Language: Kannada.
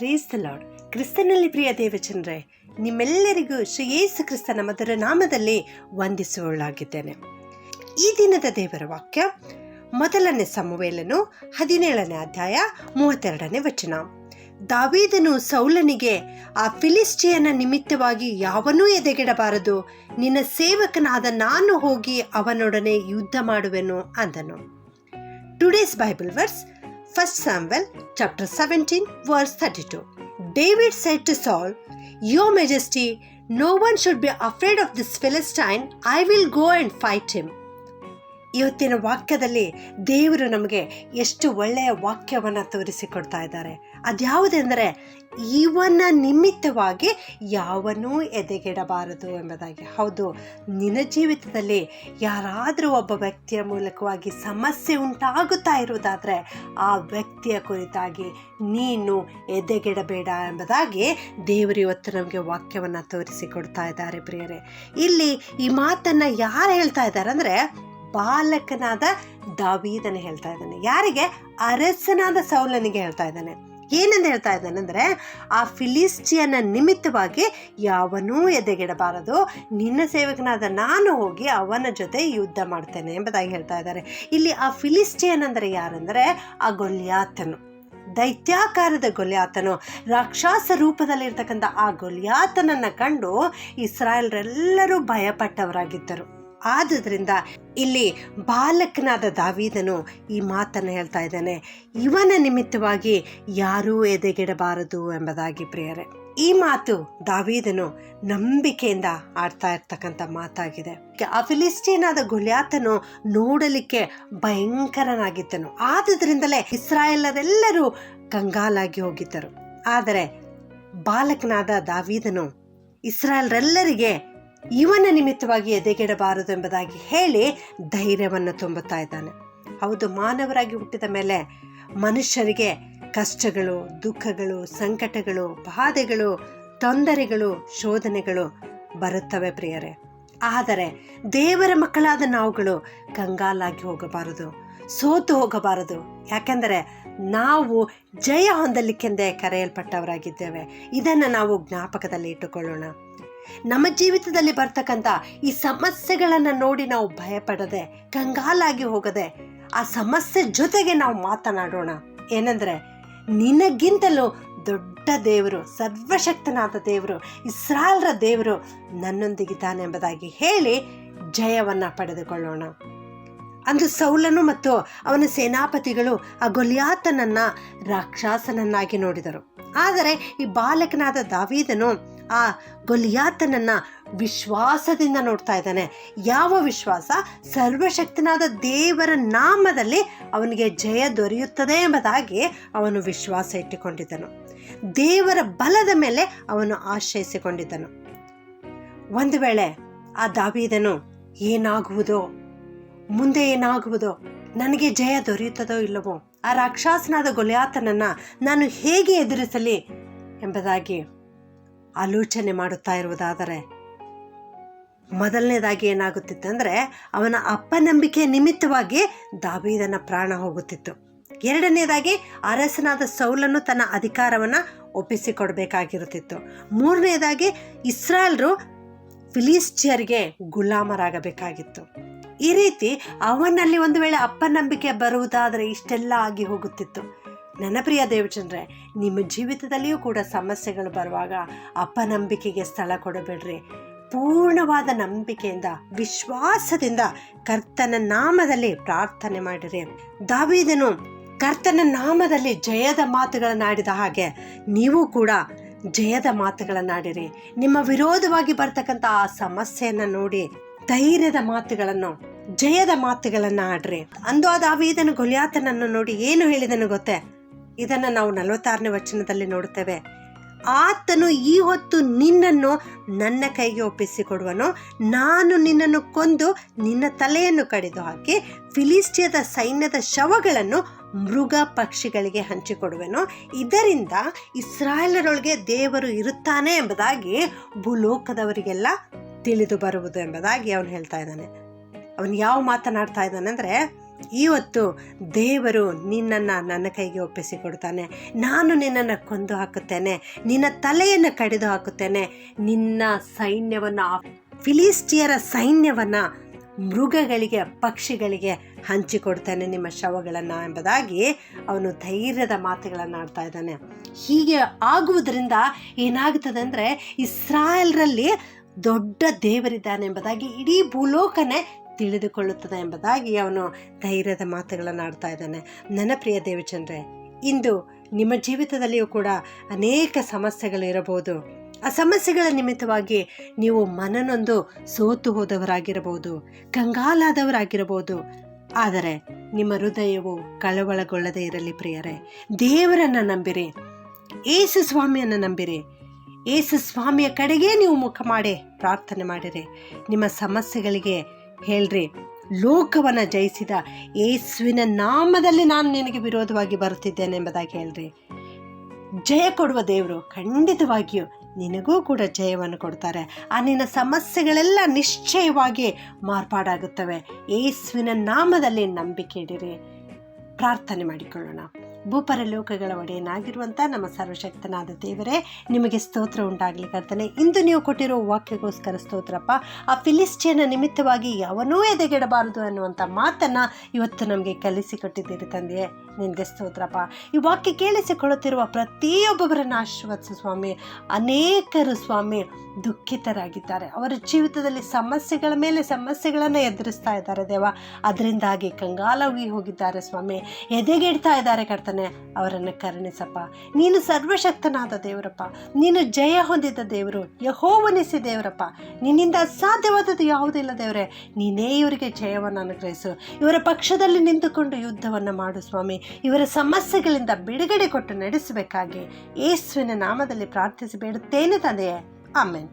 ಪ್ರೀಸ್ ಲಾರ್ಡ್ ಕ್ರಿಸ್ತನಲ್ಲಿ ಪ್ರಿಯ ದೇವಚಂದ್ರೆ ನಿಮ್ಮೆಲ್ಲರಿಗೂ ಶ್ರೀ ಯೇಸು ಕ್ರಿಸ್ತನ ಮಧುರ ನಾಮದಲ್ಲಿ ವಂದಿಸುವಳಾಗಿದ್ದೇನೆ ಈ ದಿನದ ದೇವರ ವಾಕ್ಯ, ಮೊದಲನೇ ಸಮುವೇಲನು ಹದಿನೇಳನೇ ಅಧ್ಯಾಯ ಮೂವತ್ತೆರಡನೇ ವಚನ. ದಾವೀದನು ಸೌಲನಿಗೆ, ಆ ಫಿಲಿಸ್ಟಿಯನ ನಿಮಿತ್ತವಾಗಿ ಯಾವನೂ ಎದೆಗೆಡಬಾರದು, ನಿನ್ನ ಸೇವಕನಾದ ನಾನು ಹೋಗಿ ಅವನೊಡನೆ ಯುದ್ಧ ಮಾಡುವೆನು ಅಂದನು. Today's Bible verse 1 Samuel chapter 17 verse 32. David said to Saul, Your Majesty, no one should be afraid of this Philistine. I will go and fight him. ಇವತ್ತಿನ ವಾಕ್ಯದಲ್ಲಿ ದೇವರು ನಮಗೆ ಎಷ್ಟು ಒಳ್ಳೆಯ ವಾಕ್ಯವನ್ನು ತೋರಿಸಿಕೊಡ್ತಾ ಇದ್ದಾರೆ. ಅದ್ಯಾವುದೆಂದರೆ ಇವನ ನಿಮಿತ್ತವಾಗಿ ಯಾವನೂ ಎದೆಗೆಡಬಾರದು ಎಂಬುದಾಗಿ. ಹೌದು, ನಿನ್ನ ಜೀವಿತದಲ್ಲಿ ಯಾರಾದರೂ ಒಬ್ಬ ವ್ಯಕ್ತಿಯ ಮೂಲಕವಾಗಿ ಸಮಸ್ಯೆ ಉಂಟಾಗುತ್ತಾ ಇರುವುದಾದರೆ ಆ ವ್ಯಕ್ತಿಯ ಕುರಿತಾಗಿ ನೀನು ಎದೆಗೆಡಬೇಡ ಎಂಬುದಾಗಿ ದೇವರು ಇವತ್ತು ನಮಗೆ ವಾಕ್ಯವನ್ನು ತೋರಿಸಿಕೊಡ್ತಾ ಇದ್ದಾರೆ ಪ್ರಿಯರೇ. ಇಲ್ಲಿ ಈ ಮಾತನ್ನು ಯಾರು ಹೇಳ್ತಾ ಇದ್ದಾರೆ ಅಂದರೆ ಬಾಲಕನಾದ ದಾವೀದನ ಹೇಳ್ತಾ ಇದ್ದಾನೆ. ಯಾರಿಗೆ? ಅರಸನಾದ ಸೌಲನಿಗೆ ಹೇಳ್ತಾ ಇದ್ದಾನೆ. ಏನಂತ ಹೇಳ್ತಾ ಇದ್ದಾನೆ ಅಂದರೆ, ಆ ಫಿಲಿಸ್ಟಿಯನ ನಿಮಿತ್ತವಾಗಿ ಯಾವನೂ ಎದೆಗಿಡಬಾರದು. ನಿನ್ನ ಸೇವಕನಾದ ನಾನು ಹೋಗಿ ಅವನ ಜೊತೆ ಯುದ್ಧ ಮಾಡ್ತೇನೆ ಎಂಬುದಾಗಿ ಹೇಳ್ತಾ ಇದ್ದಾರೆ. ಇಲ್ಲಿ ಆ ಫಿಲಿಸ್ಟಿಯನ್ ಅಂದರೆ ಯಾರಂದರೆ? ಆ ಗೊಲ್ಯಾತನು. ದೈತ್ಯಾಕಾರದ ಗೊಲ್ಯಾತನು. ರಾಕ್ಷಸ ರೂಪದಲ್ಲಿರ್ತಕ್ಕಂಥ ಆ ಗೊಲ್ಯಾತನನ್ನು ಕಂಡು ಇಸ್ರಾಯಲ್ರೆಲ್ಲರೂ ಭಯಪಟ್ಟವರಾಗಿದ್ದರು. ಆದುದರಿಂದ ಇಲ್ಲಿ ಬಾಲಕನಾದ ದಾವೀದನು ಈ ಮಾತನ್ನು ಹೇಳ್ತಾ ಇದ್ದಾನೆ, ಇವನ ನಿಮಿತ್ತವಾಗಿ ಯಾರೂ ಎದೆಗೆಡಬಾರದು ಎಂಬುದಾಗಿ ಪ್ರಿಯರೇ. ಈ ಮಾತು ದಾವೀದನು ನಂಬಿಕೆಯಿಂದ ಆಡ್ತಾ ಇರ್ತಕ್ಕಂಥ ಮಾತಾಗಿದೆ. ಆ ಫಿಲಿಸ್ಟೀನಾದ ಗುಲ್ಯಾತನು ನೋಡಲಿಕ್ಕೆ ಭಯಂಕರನಾಗಿದ್ದನು. ಆದುದರಿಂದಲೇ ಇಸ್ರಾಯೇಲರೆಲ್ಲರೂ ಕಂಗಾಲಾಗಿ ಹೋಗಿದ್ದರು. ಆದರೆ ಬಾಲಕನಾದ ದಾವೀದನು ಇಸ್ರಾಯಲ್ರೆಲ್ಲರಿಗೆ ಇವನ ನಿಮಿತ್ತವಾಗಿ ಎದೆಗೆಡಬಾರದು ಎಂಬುದಾಗಿ ಹೇಳಿ ಧೈರ್ಯವನ್ನು ತುಂಬುತ್ತಾ ಇದ್ದಾನೆ. ಹೌದು, ಮಾನವರಾಗಿ ಹುಟ್ಟಿದ ಮೇಲೆ ಮನುಷ್ಯರಿಗೆ ಕಷ್ಟಗಳು, ದುಃಖಗಳು, ಸಂಕಟಗಳು, ಬಾಧೆಗಳು, ತೊಂದರೆಗಳು, ಶೋಧನೆಗಳು ಬರುತ್ತವೆ ಪ್ರಿಯರೇ. ಆದರೆ ದೇವರ ಮಕ್ಕಳಾದ ನಾವುಗಳು ಕಂಗಾಲಾಗಿ ಹೋಗಬಾರದು, ಸೋತು ಹೋಗಬಾರದು. ಯಾಕೆಂದರೆ ನಾವು ಜಯ ಹೊಂದಲಿಕ್ಕೆಂದೇ ಕರೆಯಲ್ಪಟ್ಟವರಾಗಿದ್ದೇವೆ. ಇದನ್ನು ನಾವು ಜ್ಞಾಪಕದಲ್ಲಿ ಇಟ್ಟುಕೊಳ್ಳೋಣ. ನಮ್ಮ ಜೀವಿತದಲ್ಲಿ ಬರ್ತಕ್ಕಂಥ ಈ ಸಮಸ್ಯೆಗಳನ್ನು ನೋಡಿ ನಾವು ಭಯಪಡದೆ, ಕಂಗಾಲಾಗಿ ಹೋಗದೆ, ಆ ಸಮಸ್ಯೆ ಜೊತೆಗೆ ನಾವು ಮಾತನಾಡೋಣ. ಏನಂದರೆ, ನಿನಗಿಂತಲೂ ದೊಡ್ಡ ದೇವರು, ಸರ್ವಶಕ್ತನಾದ ದೇವರು ಇಸ್ರಾಲ್ರ ದೇವರು ನನ್ನೊಂದಿಗಿದ್ದಾನೆ ಎಂಬುದಾಗಿ ಹೇಳಿ ಜಯವನ್ನು ಪಡೆದುಕೊಳ್ಳೋಣ. ಅಂದು ಸೌಲನು ಮತ್ತು ಅವನ ಸೇನಾಪತಿಗಳು ಆ ಗೊಲ್ಯಾತನನ್ನು ರಾಕ್ಷಸನನ್ನಾಗಿ ನೋಡಿದರು. ಆದರೆ ಈ ಬಾಲಕನಾದ ದಾವೀದನು ಆ ಗೊಲಿಯಾತನನ್ನು ವಿಶ್ವಾಸದಿಂದ ನೋಡ್ತಾ ಇದ್ದಾನೆ. ಯಾವ ವಿಶ್ವಾಸ? ಸರ್ವಶಕ್ತನಾದ ದೇವರ ನಾಮದಲ್ಲಿ ಅವನಿಗೆ ಜಯ ದೊರೆಯುತ್ತದೆ ಎಂಬುದಾಗಿ ಅವನು ವಿಶ್ವಾಸ ಇಟ್ಟುಕೊಂಡಿದ್ದನು. ದೇವರ ಬಲದ ಮೇಲೆ ಅವನು ಆಶ್ರಯಿಸಿಕೊಂಡಿದ್ದನು. ಒಂದು ವೇಳೆ ಆ ದಾವೀದನು ಏನಾಗುವುದೋ, ಮುಂದೆ ಏನಾಗುವುದೋ, ನನಗೆ ಜಯ ದೊರೆಯುತ್ತದೋ ಇಲ್ಲವೋ, ಆ ರಾಕ್ಷಸನಾದ ಗೊಲಿಯಾತನನ್ನು ನಾನು ಹೇಗೆ ಎದುರಿಸಲಿ ಎಂಬುದಾಗಿ ಆಲೋಚನೆ ಮಾಡುತ್ತಾ ಇರುವುದಾದರೆ ಮೊದಲನೇದಾಗಿ ಏನಾಗುತ್ತಿತ್ತಂದರೆ ಅವನ ಅಪನಂಬಿಕೆ ನಿಮಿತ್ತವಾಗಿ ದಾವೀದನ ಪ್ರಾಣ ಹೋಗುತ್ತಿತ್ತು. ಎರಡನೇದಾಗಿ ಅರಸನಾದ ಸೌಲನ್ನು ತನ್ನ ಅಧಿಕಾರವನ್ನು ಒಪ್ಪಿಸಿಕೊಡಬೇಕಾಗಿರುತ್ತಿತ್ತು. ಮೂರನೇದಾಗಿ ಇಸ್ರಾಯಲ್ರು ಫಿಲಿಸ್ಟಿಯರಿಗೆ ಗುಲಾಮರಾಗಬೇಕಾಗಿತ್ತು. ಈ ರೀತಿ ಅವನಲ್ಲಿ ಒಂದು ವೇಳೆ ಅಪನಂಬಿಕೆ ಬರುವುದಾದರೆ ಇಷ್ಟೆಲ್ಲ ಆಗಿ ಹೋಗುತ್ತಿತ್ತು. ನನ್ನ ಪ್ರಿಯ ದೇವಚಂದ್ರೆ, ನಿಮ್ಮ ಜೀವಿತದಲ್ಲಿಯೂ ಕೂಡ ಸಮಸ್ಯೆಗಳು ಬರುವಾಗ ಅಪನಂಬಿಕೆಗೆ ಸ್ಥಳ ಕೊಡಬೇಡ್ರಿ. ಪೂರ್ಣವಾದ ನಂಬಿಕೆಯಿಂದ, ವಿಶ್ವಾಸದಿಂದ ಕರ್ತನ ನಾಮದಲ್ಲಿ ಪ್ರಾರ್ಥನೆ ಮಾಡಿರಿ. ದಾವಿದನು ಕರ್ತನ ನಾಮದಲ್ಲಿ ಜಯದ ಮಾತುಗಳನ್ನಾಡಿದ ಹಾಗೆ ನೀವು ಕೂಡ ಜಯದ ಮಾತುಗಳನ್ನಾಡಿರಿ ನಿಮ್ಮ ವಿರೋಧವಾಗಿ ಬರ್ತಕ್ಕಂಥ ಆ ಸಮಸ್ಯೆಯನ್ನು ನೋಡಿ, ಧೈರ್ಯದ ಮಾತುಗಳನ್ನು, ಜಯದ ಮಾತುಗಳನ್ನು ಆಡ್ರಿ. ಅಂದು ಆ ದಾವೀದನು ಗೊಲಿಯಾತನನ್ನು ನೋಡಿ ಏನು ಹೇಳಿದನು ಗೊತ್ತೇ? ಇದನ್ನು ನಾವು ನಲವತ್ತಾರನೇ ವಚನದಲ್ಲಿ ನೋಡುತ್ತೇವೆ. ಆತನು ಈ ಹೊತ್ತು ನಿನ್ನನ್ನು ನನ್ನ ಕೈಗೆ ಒಪ್ಪಿಸಿಕೊಡುವನು. ನಾನು ನಿನ್ನನ್ನು ಕೊಂದು ನಿನ್ನ ತಲೆಯನ್ನು ಕಡಿದು ಹಾಕಿ ಫಿಲಿಸ್ಟಿಯದ ಸೈನ್ಯದ ಶವಗಳನ್ನು ಮೃಗ ಪಕ್ಷಿಗಳಿಗೆ ಹಂಚಿಕೊಡುವೆನು. ಇದರಿಂದ ಇಸ್ರಾಯೇಲರೊಳಗೆ ದೇವರು ಇರುತ್ತಾನೆ ಎಂಬುದಾಗಿ ಭೂಲೋಕದವರಿಗೆಲ್ಲ ತಿಳಿದು ಬರುವುದು ಎಂಬುದಾಗಿ ಅವನು ಹೇಳ್ತಾ ಇದ್ದಾನೆ. ಅವನು ಯಾವ ಮಾತನಾಡ್ತಾ ಇದ್ದಾನೆ ಅಂದರೆ ಇವತ್ತು ದೇವರು ನಿನ್ನನ್ನು ನನ್ನ ಕೈಗೆ ಒಪ್ಪಿಸಿಕೊಡ್ತಾನೆ. ನಾನು ನಿನ್ನನ್ನು ಕೊಂದು ಹಾಕುತ್ತೇನೆ. ನಿನ್ನ ತಲೆಯನ್ನು ಕಡಿದು ಹಾಕುತ್ತೇನೆ. ನಿನ್ನ ಸೈನ್ಯವನ್ನು, ಫಿಲಿಸ್ಟಿಯರ ಸೈನ್ಯವನ್ನು ಮೃಗಗಳಿಗೆ, ಪಕ್ಷಿಗಳಿಗೆ ಹಂಚಿಕೊಡ್ತಾನೆ ನಿಮ್ಮ ಶವಗಳನ್ನು ಎಂಬುದಾಗಿ ಅವನು ಧೈರ್ಯದ ಮಾತುಗಳನ್ನು ಆಡ್ತಾ ಇದ್ದಾನೆ. ಹೀಗೆ ಆಗುವುದರಿಂದ ಏನಾಗುತ್ತದೆ ಅಂದರೆ ಇಸ್ರಾಯಲ್ರಲ್ಲಿ ದೊಡ್ಡ ದೇವರಿದ್ದಾನೆ ಎಂಬುದಾಗಿ ಇಡೀ ಭೂಲೋಕನೇ ತಿಳಿದುಕೊಳ್ಳುತ್ತದೆ ಎಂಬುದಾಗಿ ಅವನು ಧೈರ್ಯದ ಮಾತುಗಳನ್ನು ಆಡ್ತಾ ಇದ್ದಾನೆ. ನನ್ನ ಪ್ರಿಯ ದೇವಚಂದ್ರೆ ಇಂದು ನಿಮ್ಮ ಜೀವಿತದಲ್ಲಿಯೂ ಕೂಡ ಅನೇಕ ಸಮಸ್ಯೆಗಳು ಇರಬಹುದು. ಆ ಸಮಸ್ಯೆಗಳ ನಿಮಿತ್ತವಾಗಿ ನೀವು ಮನನೊಂದು ಸೋತು ಹೋದವರಾಗಿರಬಹುದು, ಕಂಗಾಲಾದವರಾಗಿರಬಹುದು. ಆದರೆ ನಿಮ್ಮ ಹೃದಯವು ಕಳವಳಗೊಳ್ಳದೇ ಇರಲಿ ಪ್ರಿಯರೇ, ದೇವರನ್ನು ನಂಬಿರಿ ಏಸು ಸ್ವಾಮಿಯನ್ನು ನಂಬಿರಿ. ಏಸು ಸ್ವಾಮಿಯ ಕಡೆಗೆ ನೀವು ಮುಖ ಮಾಡಿ ಪ್ರಾರ್ಥನೆ ಮಾಡಿರಿ. ನಿಮ್ಮ ಸಮಸ್ಯೆಗಳಿಗೆ ಹೇಳ್ರಿ, ಲೋಕವನ್ನು ಜಯಿಸಿದ ಏಸುವಿನ ನಾಮದಲ್ಲಿ ನಾನು ನಿನಗೆ ವಿರೋಧವಾಗಿ ಬರುತ್ತಿದ್ದೇನೆ ಎಂಬುದಾಗಿ ಹೇಳ್ರಿ. ಜಯ ಕೊಡುವ ದೇವರು ಖಂಡಿತವಾಗಿಯೂ ನಿನಗೂ ಕೂಡ ಜಯವನ್ನು ಕೊಡ್ತಾರೆ. ಆ ನಿನ್ನ ಸಮಸ್ಯೆಗಳೆಲ್ಲ ನಿಶ್ಚಯವಾಗಿ ಮಾರ್ಪಾಡಾಗುತ್ತವೆ. ಏಸುವಿನ ನಾಮದಲ್ಲಿ ನಂಬಿಕೆ ಇಡಿರಿ. ಪ್ರಾರ್ಥನೆ ಮಾಡಿಕೊಳ್ಳೋಣ. ಭೂಪರ ಲೋಕಗಳ ಒಡೆಯನಾಗಿರುವಂಥ ನಮ್ಮ ಸರ್ವಶಕ್ತನಾದ ದೇವರೇ, ನಿಮಗೆ ಸ್ತೋತ್ರ ಉಂಟಾಗಲಿ ಕರ್ತನೆ. ಇಂದು ನೀವು ಕೊಟ್ಟಿರೋ ವಾಕ್ಯಗೋಸ್ಕರ ಸ್ತೋತ್ರಪ್ಪ, ಆ ಫಿಲಿಸ್ಟಿಯನ ನಿಮಿತ್ತವಾಗಿ ಯಾವನೂ ಎದೆಗೆಡಬಾರದು ಅನ್ನುವಂಥ ಮಾತನ್ನು ಇವತ್ತು ನಮಗೆ ಕಲಿಸಿಕೊಟ್ಟಿದ್ದೀರಿ ತಂದೆಯೇ. ನಿನಗೆ ಸ್ತೋತ್ರಪ್ಪ. ಈ ವಾಕ್ಯ ಕೇಳಿಸಿಕೊಳ್ಳುತ್ತಿರುವ ಪ್ರತಿಯೊಬ್ಬೊಬ್ಬರನ್ನು ಆಶೀರ್ವದಿಸು ಸ್ವಾಮಿ. ಅನೇಕರು ಸ್ವಾಮಿ ದುಃಖಿತರಾಗಿದ್ದಾರೆ. ಅವರ ಜೀವಿತದಲ್ಲಿ ಸಮಸ್ಯೆಗಳ ಮೇಲೆ ಸಮಸ್ಯೆಗಳನ್ನು ಎದುರಿಸ್ತಾ ಇದ್ದಾರೆ ದೇವ. ಅದರಿಂದಾಗಿ ಕಂಗಾಲವಾಗಿ ಹೋಗಿದ್ದಾರೆ ಸ್ವಾಮಿ. ಎದೆಗೆಡ್ತಾ ಇದ್ದಾರೆ ಕರ್ತನೆ. ಅವರನ್ನು ಕರುಣಿಸಪ್ಪ. ನೀನು ಸರ್ವಶಕ್ತನಾದ ದೇವರಪ್ಪ. ನೀನು ಜಯ ಹೊಂದಿದ ದೇವರು, ಯಹೋವನಿಸಿ ದೇವರಪ್ಪ. ನಿನ್ನಿಂದ ಅಸಾಧ್ಯವಾದದ್ದು ಯಾವುದಿಲ್ಲ ದೇವರೇ. ನೀನೇ ಇವರಿಗೆ ಜಯವನ್ನು ಅನುಗ್ರಹಿಸು. ಇವರ ಪಕ್ಷದಲ್ಲಿ ನಿಂತುಕೊಂಡು ಯುದ್ಧವನ್ನು ಮಾಡು ಸ್ವಾಮಿ. ಇವರ ಸಮಸ್ಯೆಗಳಿಂದ ಬಿಡುಗಡೆ ಕೊಟ್ಟು ನಡೆಸಬೇಕಾಗಿ ಯೇಸುವಿನ ನಾಮದಲ್ಲಿ ಪ್ರಾರ್ಥಿಸಿ ಬೇಡುತ್ತೇನೆ ತಂದೆಯೇ. ಆಮೇನ್.